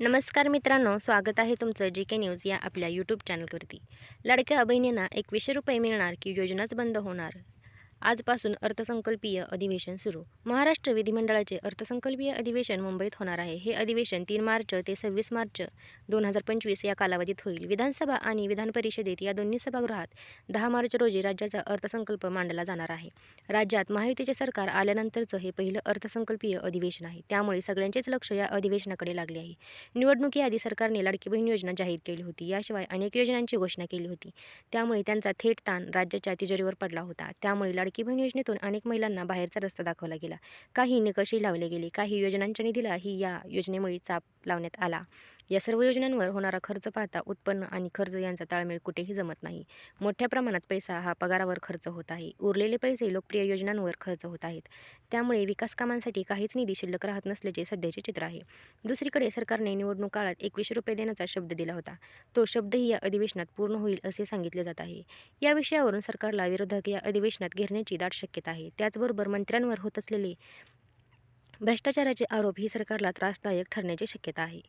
नमस्कार मित्रांनो स्वागत आहे तुमचं जे के न्यूज या आपल्या यूट्यूब चॅनलवरती लाडक्या बहिणींना एकवीसशे रुपये मिळणार की योजनाच बंद होणार? आजपासून अर्थसंकल्पीय अधिवेशन सुरू. महाराष्ट्र विधिमंडळाचे अर्थसंकल्पीय अधिवेशन मुंबईत होणार आहे. हे अधिवेशन तीन मार्च ते सव्वीस मार्च दोन हजार पंचवीस या कालावधीत होईल. विधानसभा आणि विधान परिषदेत या दोन्ही सभागृहात दहा मार्च रोजी राज्याचा अर्थसंकल्प मांडला जाणार आहे. राज्यात महायुतीचे सरकार आल्यानंतरचं हे पहिलं अर्थसंकल्पीय अधिवेशन आहे. त्यामुळे सगळ्यांचेच लक्ष या अधिवेशनाकडे लागले आहे. निवडणुकीआधी सरकारने लाडकी बहीण योजना जाहीर केली होती. याशिवाय अनेक योजनांची घोषणा केली होती. त्यामुळे त्यांचा थेट ताण राज्याच्या तिजोरीवर पडला होता. त्यामुळे लाडकी बहीण योजनेतून अनेक महिलांना बाहेरचा रस्ता दाखवला गेला. काही निकषही लावले गेले. काही योजनांच्या निधीला ही या योजनेमुळे चाप लावण्यात आला. या सर्व योजनांवर होणारा खर्च पाहता उत्पन्न आणि खर्च यांचा ताळमेळ कुठेही जमत नाही. मोठ्या प्रमाणात पैसा हा पगारावर खर्च होत आहे. उरलेले पैसे लोकप्रिय योजनांवर खर्च होत आहेत. त्यामुळे विकास कामांसाठी काहीच निधी शिल्लक राहत नसल्याचे सध्याचे चित्र आहे. दुसरीकडे सरकारने निवडणूक काळात एकवीसशे रुपये देण्याचा शब्द दिला होता. तो शब्दही या अधिवेशनात पूर्ण होईल असे सांगितले जात आहे. या विषयावरून सरकारला विरोधक या अधिवेशनात घेरण्याची दाट शक्यता आहे. त्याचबरोबर मंत्र्यांवर होत असलेले भ्रष्टाचाराचे आरोप ही सरकारला त्रासदायक ठरण्याची शक्यता आहे.